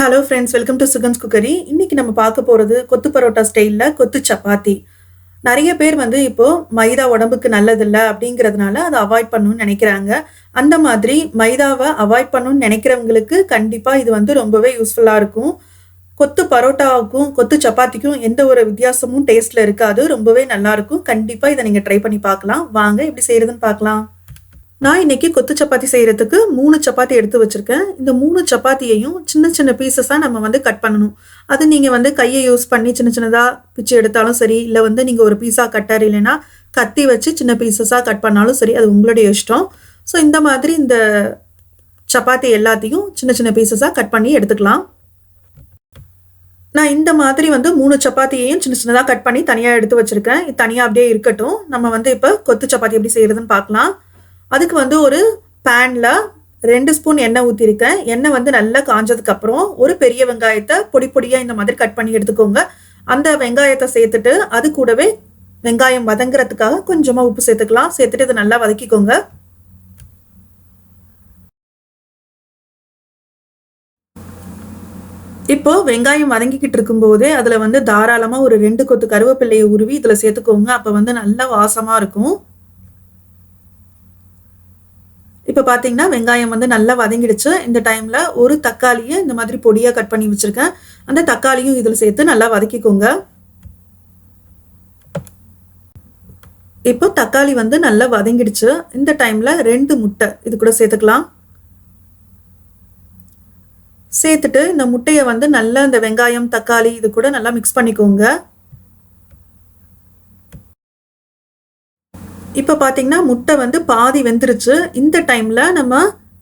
Hello friends welcome to Sugans cookery இன்னைக்கு நம்ம பார்க்க போகிறது கொத்து பரோட்டா ஸ்டைலில் கொத்து சப்பாத்தி. நிறைய பேர் வந்து இப்போது மைதா உடம்புக்கு நல்லதில்ல அப்படிங்கிறதுனால அதை அவாய்ட் பண்ணணும்னு நினைக்கிறாங்க. அந்த மாதிரி மைதாவை அவாய்ட் பண்ணணும்னு நினைக்கிறவங்களுக்கு கண்டிப்பாக இது வந்து ரொம்பவே யூஸ்ஃபுல்லாக இருக்கும். கொத்து பரோட்டாவுக்கும் கொத்து சப்பாத்திக்கும் எந்த ஒரு வித்தியாசமும் டேஸ்ட்டில் இருக்காது. ரொம்பவே நல்லாயிருக்கும் கண்டிப்பாக இதை நீங்கள் ட்ரை பண்ணி பார்க்கலாம். வாங்க எப்படி செய்கிறதுன்னு பார்க்கலாம். நான் இன்னைக்கு கொத்து சப்பாத்தி செய்கிறதுக்கு மூணு சப்பாத்தி எடுத்து வச்சுருக்கேன். இந்த மூணு சப்பாத்தியையும் சின்ன சின்ன பீசஸாக நம்ம வந்து கட் பண்ணணும். அது நீங்கள் வந்து கையை யூஸ் பண்ணி சின்ன சின்னதாக பிச்சு எடுத்தாலும் சரி இல்லை வந்து நீங்கள் ஒரு பீஸா கட்டர் இல்லைன்னா கத்தி வச்சு சின்ன பீசஸாக கட் பண்ணாலும் சரி அது உங்களுடைய இஷ்டம். ஸோ இந்த மாதிரி இந்த சப்பாத்தி எல்லாத்தையும் சின்ன சின்ன பீசஸாக கட் பண்ணி எடுத்துக்கலாம். நான் இந்த மாதிரி வந்து மூணு சப்பாத்தியையும் சின்ன சின்னதாக கட் பண்ணி தனியாக எடுத்து வச்சுருக்கேன். இது தனியாக அப்படியே இருக்கட்டும். நம்ம வந்து இப்போ கொத்து சப்பாத்தி எப்படி செய்கிறதுன்னு பார்க்கலாம். அதுக்கு வந்து ஒரு பேனில் ரெண்டு ஸ்பூன் எண்ணெய் ஊற்றிருக்கேன் எண்ணெய் வந்து நல்லா காஞ்சதுக்கப்புறம் ஒரு பெரிய வெங்காயத்தை பொடி பொடியாக இந்த மாதிரி கட் பண்ணி எடுத்துக்கோங்க. அந்த வெங்காயத்தை சேர்த்துட்டு அது கூடவே வெங்காயம் வதங்குறதுக்காக கொஞ்சமாக உப்பு சேர்த்துக்கலாம். சேர்த்துட்டு இதை நல்லா வதக்கிக்கோங்க. இப்போ வெங்காயம் வதங்கிக்கிட்டு இருக்கும்போதே அதில் வந்து தாராளமாக ஒரு ரெண்டு கொத்து கருவேப்பிள்ளையை உருவி இதில் சேர்த்துக்கோங்க. அப்போ வந்து நல்லா வாசமாக இருக்கும். இப்போ பார்த்தீங்கன்னா வெங்காயம் வந்து நல்லா வதங்கிடுச்சு. இந்த டைமில் ஒரு தக்காளியை இந்த மாதிரி பொடியாக கட் பண்ணி வச்சுருக்கேன். அந்த தக்காளியும் இதில் சேர்த்து நல்லா வதக்கிக்கோங்க. இப்போ தக்காளி வந்து நல்லா வதங்கிடுச்சு. இந்த டைமில் ரெண்டு முட்டை இது கூட சேர்த்துக்கலாம். சேர்த்துட்டு இந்த முட்டையை வந்து நல்லா இந்த வெங்காயம் தக்காளி இது கூட நல்லா மிக்ஸ் பண்ணிக்கோங்க. இப்போ பார்த்தீங்கன்னா முட்டை வந்து பாதி வெந்துருச்சு. இந்த டைமில் நம்ம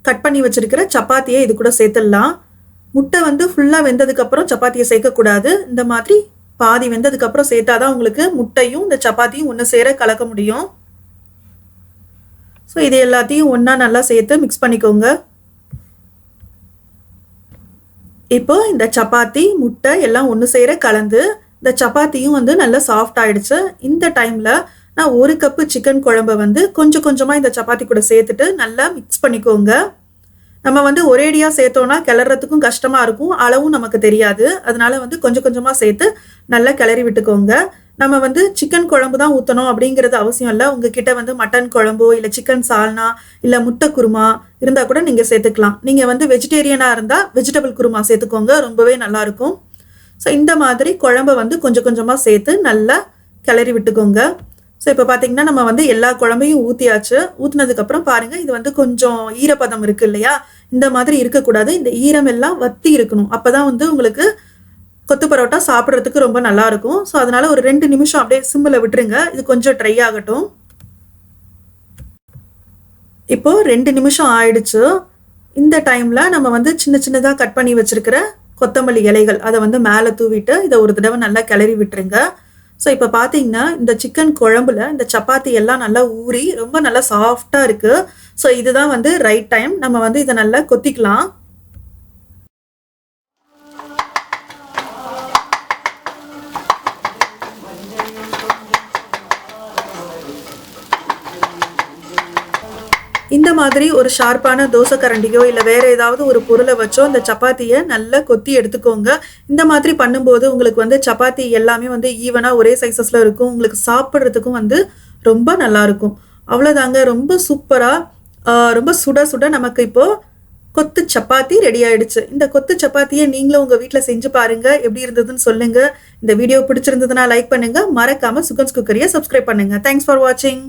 கட் பண்ணி வச்சிருக்கிற சப்பாத்தியை இது கூட சேர்த்துடலாம். முட்டை வந்து ஃபுல்லாக வெந்ததுக்கப்புறம் சப்பாத்தியை சேர்க்கக்கூடாது இந்த மாதிரி பாதி வெந்ததுக்கப்புறம் சேர்த்தா தான் உங்களுக்கு முட்டையும் இந்த சப்பாத்தியும் ஒன்று சேர கலக்க முடியும். ஸோ இது எல்லாத்தையும் ஒன்றா நல்லா சேர்த்து மிக்ஸ் பண்ணிக்கோங்க. இப்போ இந்த சப்பாத்தி முட்டை எல்லாம் ஒன்று சேர கலந்து இந்த சப்பாத்தியும் வந்து நல்லா சாஃப்ட் ஆயிடுச்சு. இந்த டைமில் நான் ஒரு கப்பு சிக்கன் குழம்ப வந்து கொஞ்சம் கொஞ்சமாக இந்த சப்பாத்தி கூட சேர்த்துட்டு நல்லா மிக்ஸ் பண்ணிக்கோங்க. நம்ம வந்து ஒரேடியாக சேர்த்தோன்னா கிளறதுக்கும் கஷ்டமாக இருக்கும். அளவும் நமக்கு தெரியாது. அதனால வந்து கொஞ்சம் கொஞ்சமாக சேர்த்து நல்லா கிளறி விட்டுக்கோங்க. நம்ம வந்து சிக்கன் குழம்பு தான் ஊற்றணும் அப்படிங்கிறது அவசியம் இல்லை. உங்ககிட்ட வந்து மட்டன் குழம்போ இல்லை சிக்கன் சால்னா இல்லை முட்டை குருமா இருந்தால் கூட நீங்கள் சேர்த்துக்கலாம். நீங்கள் வந்து வெஜிடேரியனாக இருந்தால் வெஜிடபிள் குருமா சேர்த்துக்கோங்க. ரொம்பவே நல்லாயிருக்கும் ஸோ இந்த மாதிரி குழம்ப வந்து கொஞ்சம் கொஞ்சமாக சேர்த்து நல்லா கிளறி விட்டுக்கோங்க. ஸோ இப்போ பார்த்தீங்கன்னா நம்ம வந்து எல்லா குழம்பையும் ஊற்றியாச்சு ஊற்றினதுக்கப்புறம் பாருங்கள் இது வந்து கொஞ்சம் ஈரப்பதம் இருக்குது இல்லையா? இந்த மாதிரி இருக்கக்கூடாது. இந்த ஈரம் எல்லாம் வத்தி இருக்கணும். அப்போ தான் வந்து உங்களுக்கு கொத்து பரோட்டா சாப்பிட்றதுக்கு ரொம்ப நல்லா இருக்கும். ஸோ அதனால ஒரு ரெண்டு நிமிஷம் அப்படியே சிம்மில் விட்டுருங்க. இது கொஞ்சம் ட்ரை ஆகட்டும். இப்போ ரெண்டு நிமிஷம் ஆயிடுச்சு. இந்த டைமில் நம்ம வந்து சின்ன சின்னதாக கட் பண்ணி வச்சிருக்கிற கொத்தமல்லி இலைகள் அதை வந்து மேலே தூவிட்டு இதை ஒரு தடவை நல்லா கிளறி விட்டுருங்க. ஸோ இப்போ பார்த்தீங்கன்னா இந்த சிக்கன் குழம்புல இந்த சப்பாத்தி எல்லாம் நல்லா ஊறி ரொம்ப நல்லா சாஃப்டாக இருக்குது ஸோ இதுதான் வந்து ரைட் டைம் நம்ம வந்து இதை நல்லா கொத்திக்கலாம். இந்த மாதிரி ஒரு ஷார்ப்பான தோசை கரண்டியோ இல்லை வேற ஏதாவது ஒரு பொருளை வச்சோ அந்த சப்பாத்தியை நல்லா கொத்தி எடுத்துக்கோங்க. இந்த மாதிரி பண்ணும்போது உங்களுக்கு வந்து சப்பாத்தி எல்லாமே வந்து ஈவனாக ஒரே சைஸஸில் இருக்கும். உங்களுக்கு சாப்பிட்றதுக்கும் வந்து ரொம்ப நல்லாயிருக்கும் அவ்வளோதாங்க ரொம்ப சூப்பராக ரொம்ப சுட சுட நமக்கு இப்போது கொத்து சப்பாத்தி ரெடி ஆயிடுச்சு. இந்த கொத்து சப்பாத்தியை நீங்களும் உங்கள் வீட்டில் செஞ்சு பாருங்க. எப்படி இருந்ததுன்னு சொல்லுங்க. இந்த வீடியோ பிடிச்சிருந்ததுன்னா லைக் பண்ணுங்க. மறக்காம சுகன்ஸ் குக்கரியை சப்ஸ்கிரைப் பண்ணுங்க. தேங்க்ஸ் ஃபார் வாட்சிங்